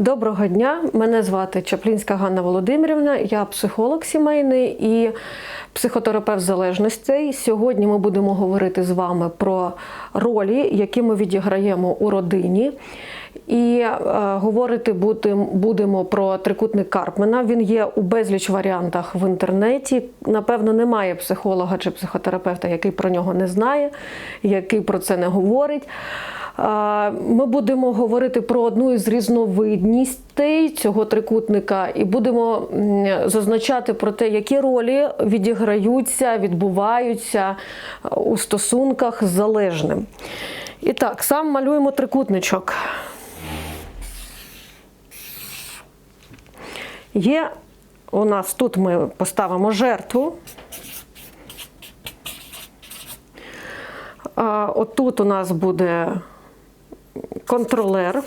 Доброго дня, мене звати Чаплінська Ганна Володимирівна, я психолог сімейний і психотерапевт залежностей. Сьогодні ми будемо говорити з вами про ролі, які ми відіграємо у родині. І е, говорити будем- будемо про трикутник Карпмена. Він є у безліч варіантах в інтернеті. Напевно, немає психолога чи психотерапевта, який про нього не знає, який про це не говорить. Ми будемо говорити про одну із різновидністей цього трикутника, і будемо зазначати про те, які ролі відіграються, відбуваються у стосунках з залежним. І так, сам малюємо трикутничок. Є у нас тут ми поставимо жертву. Отут у нас буде контролер.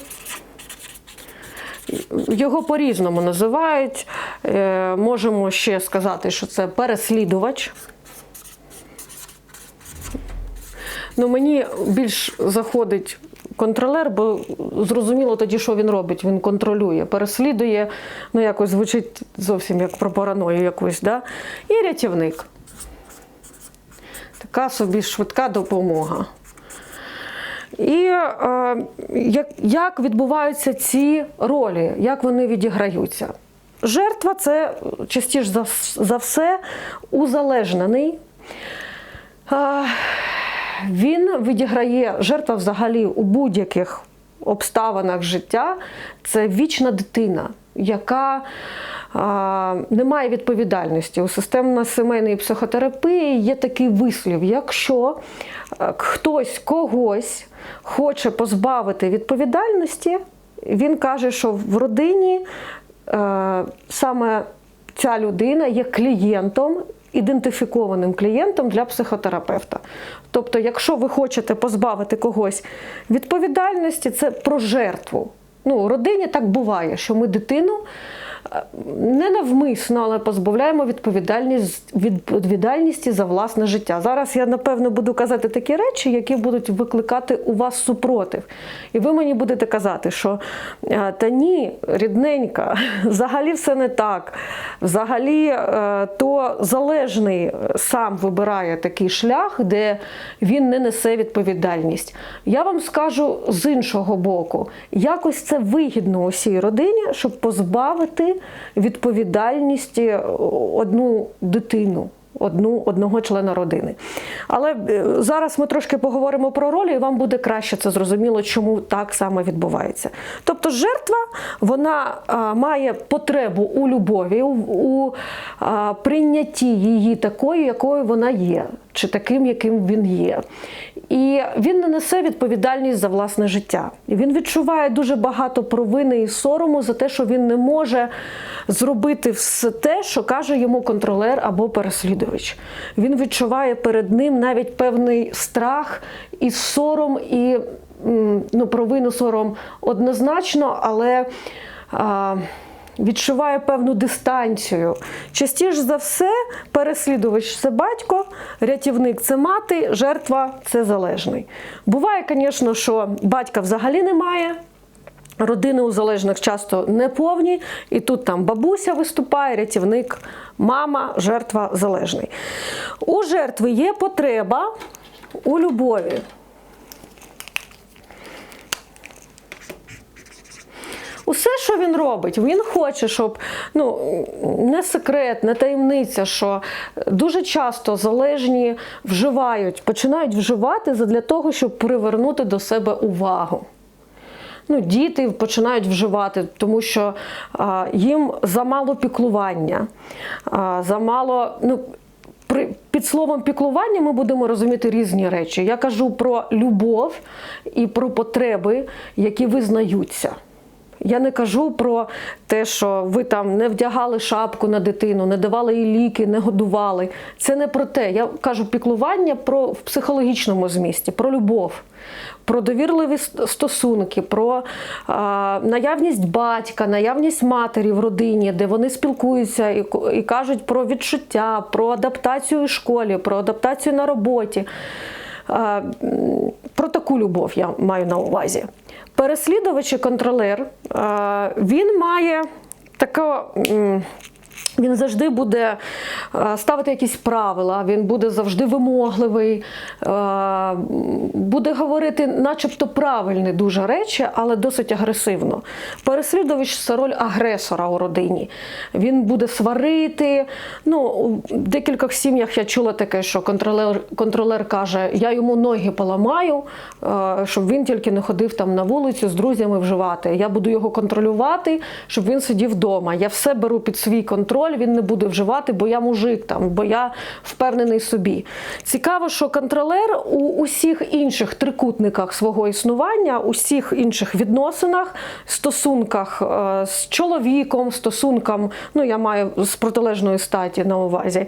Його по-різному називають. Е, Можемо ще сказати, що це переслідувач. Ну, мені більш заходить контролер, бо зрозуміло тоді, що він робить. Він контролює, переслідує, ну якось звучить зовсім як про параною якусь. Да? І рятівник. Така собі швидка допомога. І е, як, як відбуваються ці ролі, як вони відіграються? Жертва це частіше за, за все узалежнений. Е, він відіграє жертва взагалі у будь-яких обставинах життя. Це вічна дитина, яка а, не має відповідальності. У системно-сімейної психотерапії є такий вислів: якщо е, хтось когось хоче позбавити відповідальності, він каже, що в родині е, саме ця людина є клієнтом. Ідентифікованим клієнтом для психотерапевта. Тобто, якщо ви хочете позбавити когось відповідальності, це про жертву. Ну, у родині так буває, що ми дитину не навмисно, але позбавляємо відповідальність, відповідальності за власне життя. Зараз я, напевно, буду казати такі речі, які будуть викликати у вас супротив. І ви мені будете казати, що е, та ні, рідненька, взагалі все не так. Взагалі, е, то залежний сам вибирає такий шлях, де він не несе відповідальність. Я вам скажу з іншого боку, якось це вигідно усій родині, щоб позбавити відповідальності одну дитину. Одну, одного члена родини. Але е, зараз ми трошки поговоримо про ролі, і вам буде краще це зрозуміло, чому так саме відбувається. Тобто, жертва вона а, має потребу у любові, у, у а, прийнятті її такою, якою вона є, чи таким, яким він є. І він не несе відповідальність за власне життя. І він відчуває дуже багато провини і сорому за те, що він не може зробити все те, що каже йому контролер або переслідувач. Він відчуває перед ним навіть певний страх і сором, і ну, провину сором однозначно, але. А, Відчуває певну дистанцію. Частіше за все, переслідувач це батько, рятівник це мати, жертва це залежний. Буває, звісно, що батька взагалі немає. Родини у залежних часто не повні, і тут там бабуся виступає, рятівник, мама, жертва залежний. У жертви є потреба у любові. Усе, що він робить, він хоче, щоб ну не секрет, не таємниця, що дуже часто залежні вживають, починають вживати для того, щоб привернути до себе увагу. Ну, діти починають вживати, тому що а, їм замало піклування, а, замало. Ну, під словом піклування ми будемо розуміти різні речі. Я кажу про любов і про потреби, які визнаються. Я не кажу про те, що ви там не вдягали шапку на дитину, не давали їй ліки, не годували. Це не про те. Я кажу піклування про в психологічному змісті, про любов, про довірливі стосунки, про а, наявність батька, наявність матері в родині, де вони спілкуються і, і кажуть про відчуття, про адаптацію у школі, про адаптацію на роботі. Про таку любов я маю на увазі. Переслідувач і контролер, він має таке. Він завжди буде е, ставити якісь правила, він буде завжди вимогливий, е, буде говорити, начебто, правильні дуже речі, але досить агресивно. Переслідувач це роль агресора у родині. Він буде сварити. Ну, у декількох сім'ях я чула таке, що контролер, контролер каже: я йому ноги поламаю, е, щоб він тільки не ходив там на вулицю з друзями вживати. Я буду його контролювати, щоб він сидів вдома. Я все беру під свій контроль, він не буде вживати, бо я мужик там, бо я впевнений собі. Цікаво, що контролер у усіх інших трикутниках свого існування, усіх інших відносинах, стосунках е, з чоловіком, стосункам, ну я маю з протилежної статі на увазі,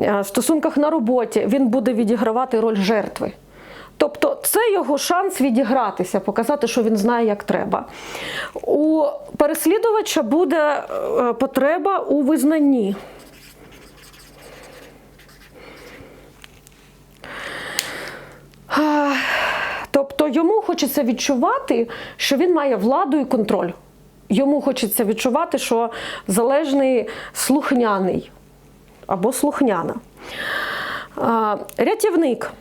е, стосунках на роботі, він буде відігравати роль жертви. Тобто це його шанс відігратися, показати, що він знає, як треба. У переслідувача буде е, потреба у визнанні. Тобто йому хочеться відчувати, що він має владу і контроль. Йому хочеться відчувати, що залежний слухняний або слухняна. Рятівник.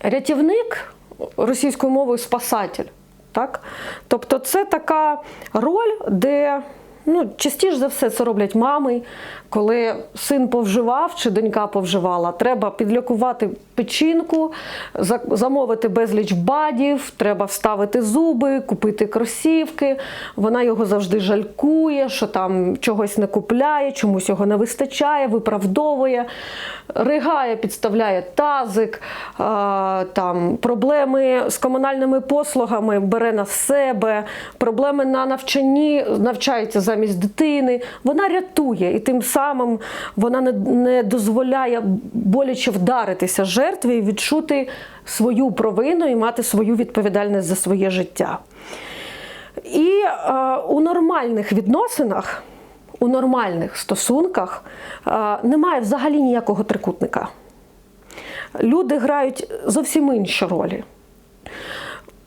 Рятівник російською мовою спасатель. Так? Тобто це така роль, де ну, частіше за все це роблять мами, коли син повживав чи донька повживала, треба підлікувати печінку, замовити безліч бадів, треба вставити зуби, купити кросівки. Вона його завжди жалькує, що там чогось не купляє, чомусь його не вистачає, виправдовує, ригає, підставляє тазик, там, проблеми з комунальними послугами бере на себе, проблеми на навчанні, навчається замість дитини. Вона рятує і тим самим вона не, не дозволяє боляче вдаритися жертві і відчути свою провину і мати свою відповідальність за своє життя. І е, у нормальних відносинах, у нормальних стосунках е, немає взагалі ніякого трикутника. Люди грають зовсім інші ролі.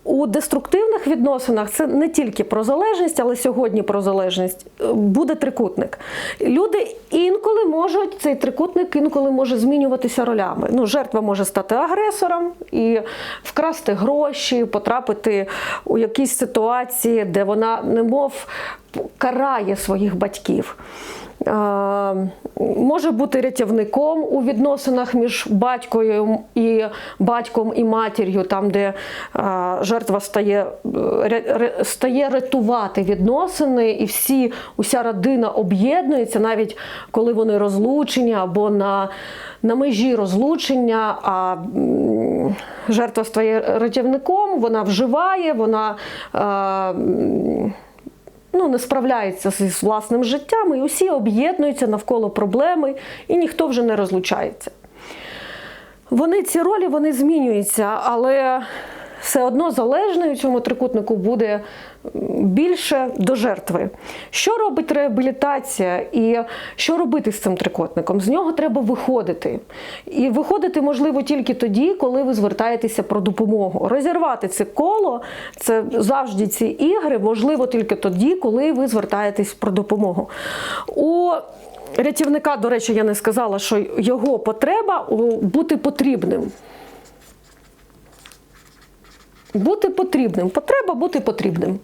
У деструктивних відносинах це не тільки про залежність, але сьогодні про залежність е, буде трикутник. Люди інколи можуть цей трикутник інколи може змінюватися ролями. Ну, жертва може стати агресором і вкрасти гроші, потрапити у якісь ситуації, де вона немов карає своїх батьків. Може бути рятівником у відносинах між батькою і батьком і матір'ю, там, де жертва стає, стає рятувати відносини, і всі, уся родина об'єднується, навіть коли вони розлучені або на, на межі розлучення. А жертва стає рятівником, вона вживає, вона. Ну, не справляється з власним життям, і усі об'єднуються навколо проблеми, і ніхто вже не розлучається. Вони ці ролі вони змінюються, але все одно залежною цьому трикутнику буде більше до жертви. Що робить реабілітація і що робити з цим трикутником? З нього треба виходити. І виходити можливо тільки тоді, коли ви звертаєтеся про допомогу. Розірвати це коло, це завжди ці ігри, можливо тільки тоді, коли ви звертаєтесь про допомогу. У рятівника, до речі, я не сказала, що його потреба бути потрібним. Бути потрібним. Потреба бути потрібним.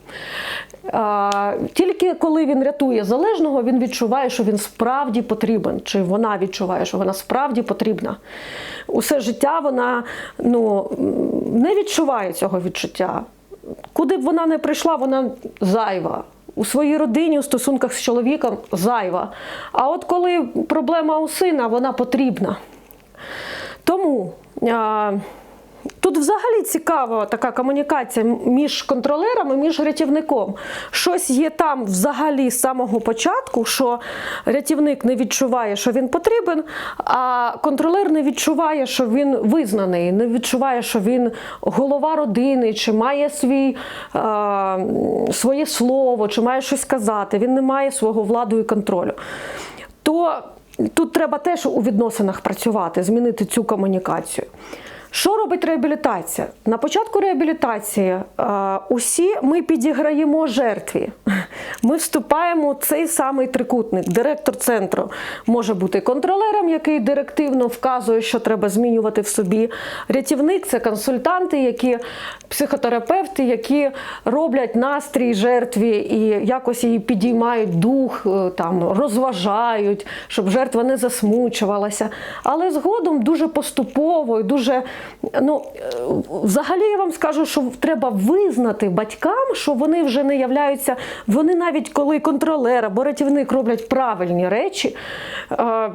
А, тільки коли він рятує залежного, він відчуває, що він справді потрібен, чи вона відчуває, що вона справді потрібна. Усе життя вона ну, не відчуває цього відчуття. Куди б вона не прийшла, вона зайва. У своїй родині, у стосунках з чоловіком зайва. А от коли проблема у сина, вона потрібна. Тому а, тут взагалі цікава така комунікація між контролером і між рятівником. Щось є там взагалі з самого початку, що рятівник не відчуває, що він потрібен, а контролер не відчуває, що він визнаний, не відчуває, що він голова родини, чи має свій, а, своє слово, чи має щось сказати. Він не має свого владу і контролю. То Тут треба теж у відносинах працювати, змінити цю комунікацію. Що робить реабілітація? На початку реабілітації усі ми підіграємо жертві. Ми вступаємо в цей самий трикутник. Директор центру може бути контролером, який директивно вказує, що треба змінювати в собі. Рятівник це консультанти, які психотерапевти, які роблять настрій жертві і якось її підіймають дух, е, там розважають, щоб жертва не засмучувалася. Але згодом дуже поступово і дуже ну взагалі я вам скажу, що треба визнати батькам, що вони вже не являються. Вони навіть коли контролер або рятівник роблять правильні речі. е,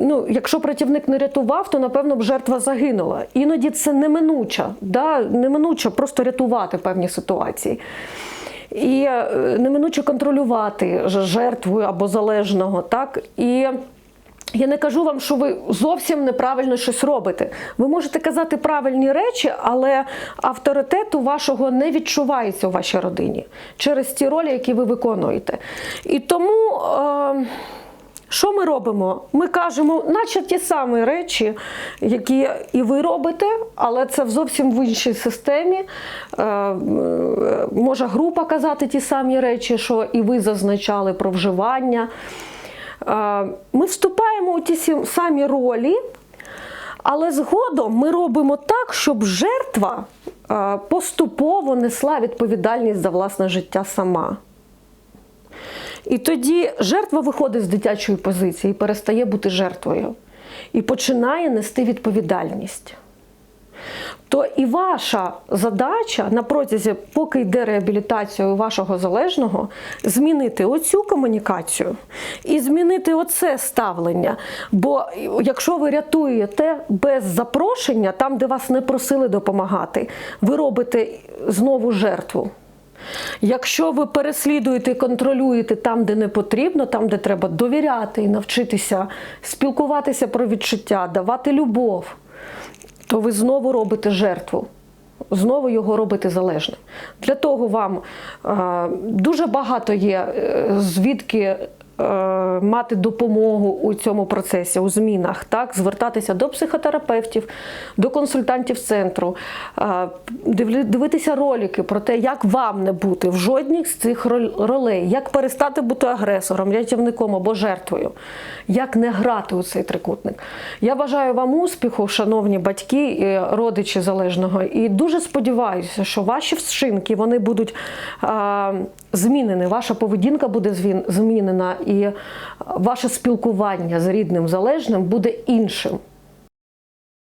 Ну, якщо рятівник не рятував, то напевно б жертва загинула. Іноді це неминуча, да? неминуче просто рятувати певні ситуації. І е, неминуче контролювати жертву або залежного. Так? І я не кажу вам, що ви зовсім неправильно щось робите. Ви можете казати правильні речі, але авторитету вашого не відчувається у вашій родині через ті ролі, які ви виконуєте. І тому. Е- що ми робимо? Ми кажемо, наче ті самі речі, які і ви робите, але це зовсім в іншій системі. Е, е, Може група казати ті самі речі, що і ви зазначали про вживання. Ми вступаємо у ті самі ролі, але згодом ми робимо так, щоб жертва поступово несла відповідальність за власне життя сама. І тоді жертва виходить з дитячої позиції і перестає бути жертвою і починає нести відповідальність. То і ваша задача на протязі, поки йде реабілітація вашого залежного, змінити оцю комунікацію і змінити оце ставлення. Бо якщо ви рятуєте без запрошення, там, де вас не просили допомагати, ви робите знову жертву. Якщо ви переслідуєте і контролюєте там, де не потрібно, там, де треба довіряти і навчитися спілкуватися про відчуття, давати любов, то ви знову робите жертву. Знову його робите залежним. Для того вам дуже багато є е, звідки мати допомогу у цьому процесі, у змінах, так? звертатися до психотерапевтів, до консультантів центру, е, дивитися ролики про те, як вам не бути в жодній з цих ролей, як перестати бути агресором, рятівником або жертвою, як не грати у цей трикутник. Я бажаю вам успіху, шановні батьки і родичі залежного, і дуже сподіваюся, що ваші вчинки вони будуть а, змінені, ваша поведінка буде змінена, і ваше спілкування з рідним залежним буде іншим.